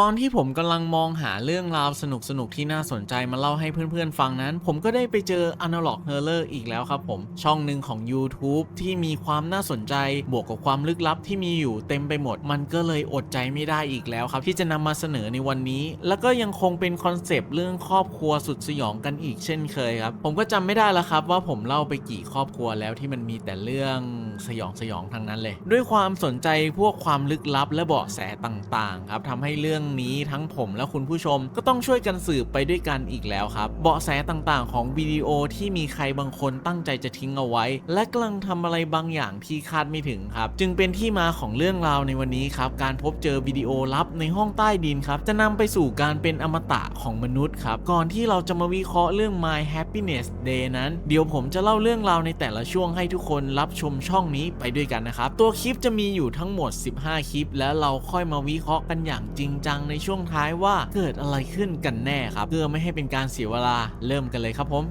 ตอนที่ผมกำลังมองหาเรื่องราวสนุกๆที่น่าสนใจมาเล่าให้เพื่อนๆฟังนั้น ผมก็ได้ไปเจอ Analog Horror อีกแล้วครับผม ช่องหนึ่งของ YouTube ที่มีความน่าสนใจบวกกับความลึกลับที่มีอยู่เต็มไปหมด มันก็เลยอดใจไม่ได้อีกแล้วครับ ที่จะนำมาเสนอในวันนี้ แล้วก็ยังคงเป็นคอนเซปต์เรื่องครอบครัวสุดสยองกันอีกเช่นเคยครับ ผมก็จำไม่ได้แล้วครับ ว่าผมเล่าไปกี่ครอบครัวแล้วที่มันมีแต่เรื่องสยองสยองทั้งนั้นเลย ด้วยความสนใจพวกความลึกลับและเบาะแสต่างๆ ครับทำให้เรื่องนี้ทั้งผมและคุณผู้ชมก็ต้องช่วยกันสืบไปด้วยกันอีกแล้วครับ เบาะแสต่างๆ ของวิดีโอที่มีใครบางคนตั้งใจจะทิ้งเอาไว้ และกำลังทำอะไรบางอย่างที่คาดไม่ถึงครับ จึงเป็นที่มาของเรื่องราวในวันนี้ครับ การพบเจอวิดีโอลับในห้องใต้ดินครับ จะนำไปสู่การเป็นอมตะของมนุษย์ครับก่อนที่เราจะมาวิเคราะห์เรื่อง My Happiness Day นั้น เดี๋ยวผมจะเล่าเรื่องราวในแต่ละช่วงให้ทุกคนรับชมช่องนี้ไปด้วยกันนะครับตัวคลิปจะมีอยู่ทั้งหมด 15 คลิป แล้วเราค่อยมาวิเคราะห์กันอย่างจริงจังงในช่วงท้ายว่าเกิดอะไรขึ้นกันแน่ครับเพื่อไม่ให้เป็นการเสียเวลาเริ่มกันเลยครับผม